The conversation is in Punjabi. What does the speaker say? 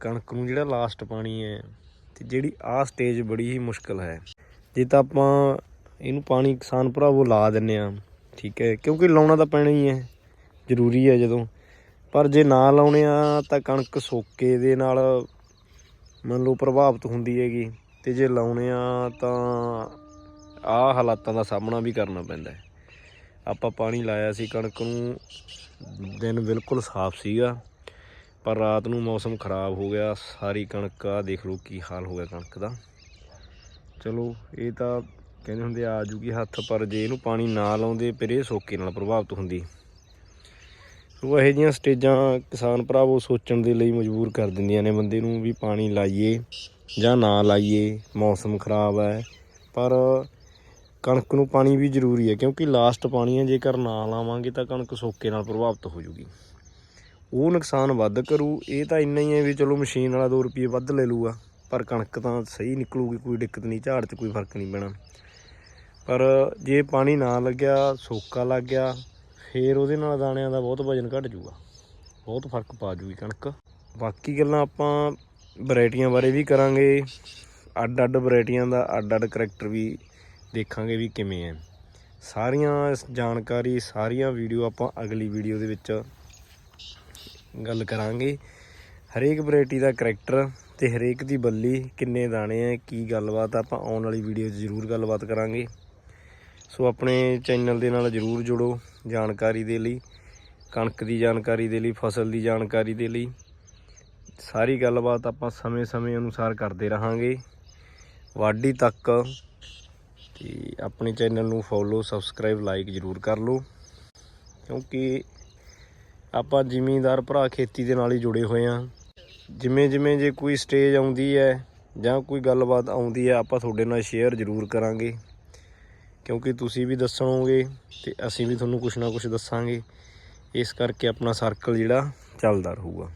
ਕਣਕ ਨੂੰ ਜਿਹੜਾ ਲਾਸਟ ਪਾਣੀ ਹੈ, ਤੇ ਜਿਹੜੀ ਆਹ ਸਟੇਜ ਬੜੀ ਹੀ ਮੁਸ਼ਕਲ ਹੈ। ਜੇ ਤਾਂ ਆਪਾਂ ਇਹਨੂੰ ਪਾਣੀ ਕਿਸਾਨ ਭਰਾਵੋ ਲਾ ਦਿੰਨੇ ਆ, ਠੀਕ ਹੈ, ਕਿਉਂਕਿ ਲਾਉਣਾ ਤਾਂ ਪੈਣਾ ਹੀ ਹੈ, ਜ਼ਰੂਰੀ ਹੈ ਜਦੋਂ। ਪਰ ਜੇ ਨਾ ਲਾਉਣੇ ਆ, ਤਾਂ ਕਣਕ ਸੋਕੇ ਦੇ ਨਾਲ ਮੰਨ ਲਓ ਪ੍ਰਭਾਵਿਤ ਹੁੰਦੀ ਹੈਗੀ, ਤੇ ਜੇ ਲਾਉਣੇ ਆ, ਤਾਂ ਆਹ ਹਾਲਾਤਾਂ ਦਾ ਸਾਹਮਣਾ ਵੀ ਕਰਨਾ ਪੈਂਦਾ ਹੈ। ਆਪਾਂ ਪਾਣੀ ਲਾਇਆ ਸੀ ਕਣਕ ਨੂੰ, ਦਿਨ ਬਿਲਕੁਲ ਸਾਫ਼ ਸੀਗਾ। ਪਰ ਰਾਤ ਨੂੰ ਮੌਸਮ ਖਰਾਬ ਹੋ ਗਿਆ, ਸਾਰੀ ਕਣਕ ਆ, ਦੇਖ ਲਓ ਕੀ ਹਾਲ ਹੋ ਗਿਆ ਕਣਕ ਦਾ। ਚਲੋ, ਇਹ ਤਾਂ ਕਹਿੰਦੇ ਹੁੰਦੇ ਆ ਜੂਗੀ ਹੱਥ, ਪਰ ਜੇ ਇਹਨੂੰ ਪਾਣੀ ਨਾ ਲਾਉਂਦੇ, ਫਿਰ ਇਹ ਸੋਕੇ ਨਾਲ ਪ੍ਰਭਾਵਿਤ ਹੁੰਦੀ। ਸੋ ਇਹੋ ਜਿਹੀਆਂ ਸਟੇਜਾਂ ਕਿਸਾਨ ਭਰਾਵੋ ਸੋਚਣ ਦੇ ਲਈ ਮਜਬੂਰ ਕਰ ਦਿੰਦੀਆਂ ਨੇ ਬੰਦੇ ਨੂੰ ਵੀ ਪਾਣੀ ਲਾਈਏ ਜਾਂ ਨਾ ਲਾਈਏ, ਮੌਸਮ ਖਰਾਬ ਹੈ। ਪਰ ਕਣਕ ਨੂੰ ਪਾਣੀ ਵੀ ਜ਼ਰੂਰੀ ਹੈ, ਕਿਉਂਕਿ ਲਾਸਟ ਪਾਣੀ ਹੈ, ਜੇਕਰ ਨਾ ਲਾਵਾਂਗੇ ਤਾਂ ਕਣਕ ਸੋਕੇ ਨਾਲ ਪ੍ਰਭਾਵਿਤ ਹੋ ਜੂਗੀ। ਉਹ ਨੁਕਸਾਨ ਵੱਧ ਕਰੂ। ਇਹ ਤਾਂ ਇੰਨਾ ਹੀ ਹੈ ਵੀ ਚਲੋ ਮਸ਼ੀਨ ਵਾਲਾ 2 ਰੁਪਏ ਵੱਧ ਲੈ ਲੂਗਾ, ਪਰ ਕਣਕ ਤਾਂ ਸਹੀ ਨਿਕਲੂਗੀ, ਕੋਈ ਦਿੱਕਤ ਨਹੀਂ, ਝਾੜ 'ਚ ਕੋਈ ਫ਼ਰਕ ਨਹੀਂ ਪੈਣਾ। ਪਰ ਜੇ ਪਾਣੀ ਨਾ ਲੱਗਿਆ, ਸੋਕਾ ਲੱਗ ਗਿਆ, ਫੇਰ ਉਹਦੇ ਨਾਲ ਦਾਣਿਆਂ ਦਾ ਬਹੁਤ ਵਜਨ ਘਟ ਜੂਗਾ ਬਹੁਤ ਫ਼ਰਕ ਪਾ ਜੂਗੀ ਕਣਕ। ਬਾਕੀ ਗੱਲਾਂ ਆਪਾਂ ਵੈਰਾਈਟੀਆਂ ਬਾਰੇ ਵੀ ਕਰਾਂਗੇ। ਅੱਡ ਅੱਡ ਵੈਰਾਈਟੀਆਂ ਦਾ ਅੱਡ ਅੱਡ ਕਰੈਕਟਰ ਵੀ ਦੇਖਾਂਗੇ ਵੀ ਕਿਵੇਂ ਹੈ। ਸਾਰੀਆਂ ਜਾਣਕਾਰੀ, ਸਾਰੀਆਂ ਵੀਡੀਓ ਆਪਾਂ ਅਗਲੀ ਵੀਡੀਓ ਦੇ ਵਿੱਚ ਗੱਲ ਕਰਾਂਗੇ। ਹਰੇਕ ਵੈਰਾਈਟੀ ਦਾ ਕਰੈਕਟਰ ਤੇ ਹਰੇਕ ਦੀ ਬੱਲੀ ਕਿੰਨੇ ਦਾਣੇ ਆ ਕੀ ਗੱਲਬਾਤ ਆ, ਆਪਾਂ ਆਉਣ ਵਾਲੀ ਵੀਡੀਓ 'ਚ ਜ਼ਰੂਰ ਗੱਲਬਾਤ ਕਰਾਂਗੇ। ਸੋ ਆਪਣੇ ਚੈਨਲ ਦੇ ਨਾਲ ਜ਼ਰੂਰ ਜੁੜੋ ਜਾਣਕਾਰੀ ਦੇ ਲਈ ਕਣਕ ਦੀ ਜਾਣਕਾਰੀ ਦੇ ਲਈ ਫਸਲ ਦੀ ਜਾਣਕਾਰੀ ਦੇ ਲਈ। ਸਾਰੀ ਗੱਲਬਾਤ ਆਪਾਂ ਸਮੇਂ-ਸਮੇਂ ਅਨੁਸਾਰ ਕਰਦੇ ਰਹਾਂਗੇ। ਵਾਢੀ ਤੱਕ ਤੇ ਆਪਣੇ ਚੈਨਲ ਨੂੰ ਫੋਲੋ ਸਬਸਕ੍ਰਾਈਬ ਲਾਈਕ ਜ਼ਰੂਰ ਕਰ ਲਓ। ਕਿਉਂਕਿ ਆਪਾਂ ਜ਼ਿਮੀਂਦਾਰ ਭਰਾ ਖੇਤੀ ਦੇ ਨਾਲ ਹੀ ਜੁੜੇ ਹੋਏ ਆ ਜਿਵੇਂ ਜਿਵੇਂ ਜੇ ਕੋਈ ਸਟੇਜ ਆਉਂਦੀ ਹੈ ਜਾਂ ਕੋਈ ਗੱਲਬਾਤ ਆਉਂਦੀ ਹੈ, ਆਪਾਂ ਤੁਹਾਡੇ ਨਾਲ ਸ਼ੇਅਰ ਜ਼ਰੂਰ ਕਰਾਂਗੇ। ਕਿਉਂਕਿ ਤੁਸੀਂ ਵੀ ਦੱਸੋਗੇ ਤੇ ਅਸੀਂ ਵੀ ਤੁਹਾਨੂੰ ਕੁਝ ਨਾ ਕੁਝ ਦੱਸਾਂਗੇ। ਇਸ ਕਰਕੇ ਆਪਣਾ ਸਰਕਲ ਜਿਹੜਾ ਚੱਲਦਾ ਰਹੂਗਾ।